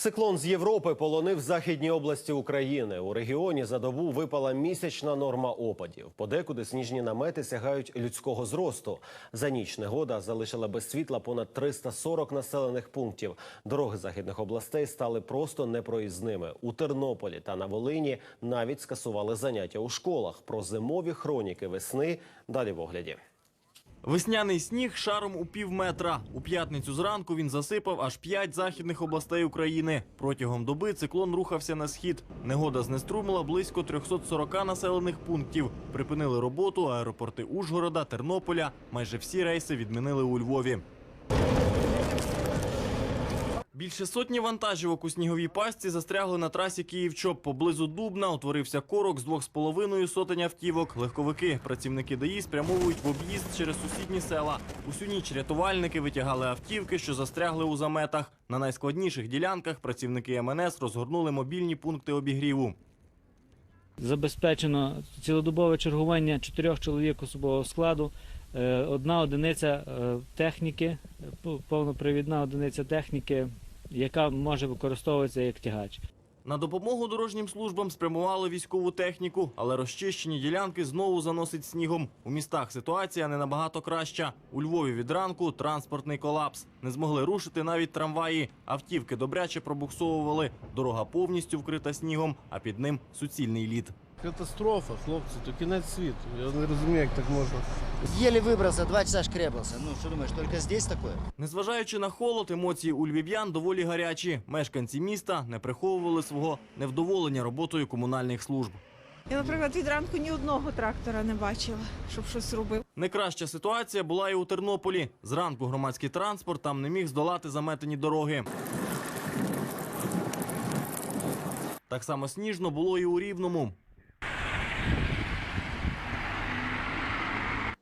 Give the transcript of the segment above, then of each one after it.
Циклон з Європи полонив західні області України. У регіоні за добу випала місячна норма опадів. Подекуди сніжні намети сягають людського зросту. За ніч негода залишила без світла понад 340 населених пунктів. Дороги західних областей стали просто непроїзними. У Тернополі та на Волині навіть скасували заняття у школах. Про зимові хроніки весни далі в огляді. Весняний сніг шаром у пів метра. У п'ятницю зранку він засипав аж п'ять західних областей України. Протягом доби циклон рухався на схід. Негода знеструмила близько 340 населених пунктів. Припинили роботу аеропорти Ужгорода, Тернополя. Майже всі рейси відмінили у Львові. Більше сотні вантажівок у сніговій пастці застрягли на трасі Київ-Чоп. Поблизу Дубна утворився корок з двох з половиною сотень автівок. Легковики працівники ДАІ спрямовують в об'їзд через сусідні села. Усю ніч рятувальники витягали автівки, що застрягли у заметах. На найскладніших ділянках працівники МНС розгорнули мобільні пункти обігріву. Забезпечено цілодобове чергування чотирьох чоловік особового складу, е, одна одиниця е, техніки, повнопривідна одиниця техніки, яка може використовуватися як тягач. На допомогу дорожнім службам спрямували військову техніку, але розчищені ділянки знову заносить снігом. У містах ситуація не набагато краща. У Львові від ранку транспортний колапс. Не змогли рушити навіть трамваї. Автівки добряче пробуксовували. Дорога повністю вкрита снігом, а під ним суцільний лід. Катастрофа, хлопці, то кінець світу. Я не розумію, як так можна. Еле выбрался, два часа шкребался. Ну, что думаешь, только здесь такое? Незважаючи на холод, емоції у львів'ян доволі гарячі. Мешканці міста не приховували свого невдоволення роботою комунальних служб. Я, наприклад, від ранку ні одного трактора не бачила, щоб щось робив. Не краща ситуація була і у Тернополі. Зранку громадський транспорт там не міг здолати заметені дороги. Так само сніжно було і у Рівному.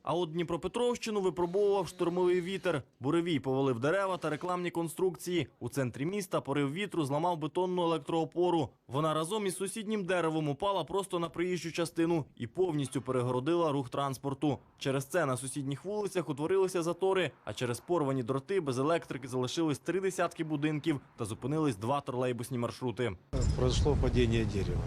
А от Дніпропетровщину випробовував штурмовий вітер. Буревій повалив дерева та рекламні конструкції. У центрі міста порив вітру зламав бетонну електроопору. Вона разом із сусіднім деревом упала просто на приїжджу частину і повністю перегородила рух транспорту. Через це на сусідніх вулицях утворилися затори, а через порвані дроти без електрики залишились три десятки будинків та зупинились два тролейбусні маршрути. произошло падение дерева.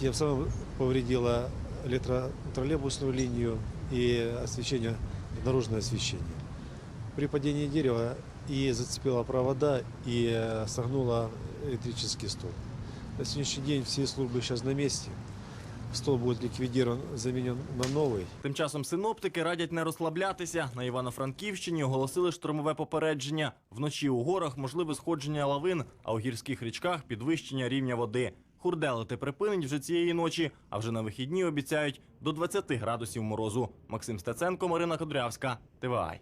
Тем самым повредило электротроллейбусную линию и освещение, дорожное освещение. При падении дерева и зацепило провода, и э, согнуло электрический столб. На сегодняшний день все службы сейчас на месте. Столб будет ликвидирован, заменен на новый. Тим часом синоптики радять не розслаблятися. На Івано-Франківщині оголосили штормове попередження. Вночі у горах можливе сходження лавин, а у гірських річках підвищення рівня води. Хурделити припинить вже цієї ночі, а вже на вихідні обіцяють до 20 градусів морозу. Максим Стеценко, Марина Кодрявська, ТВАЙ.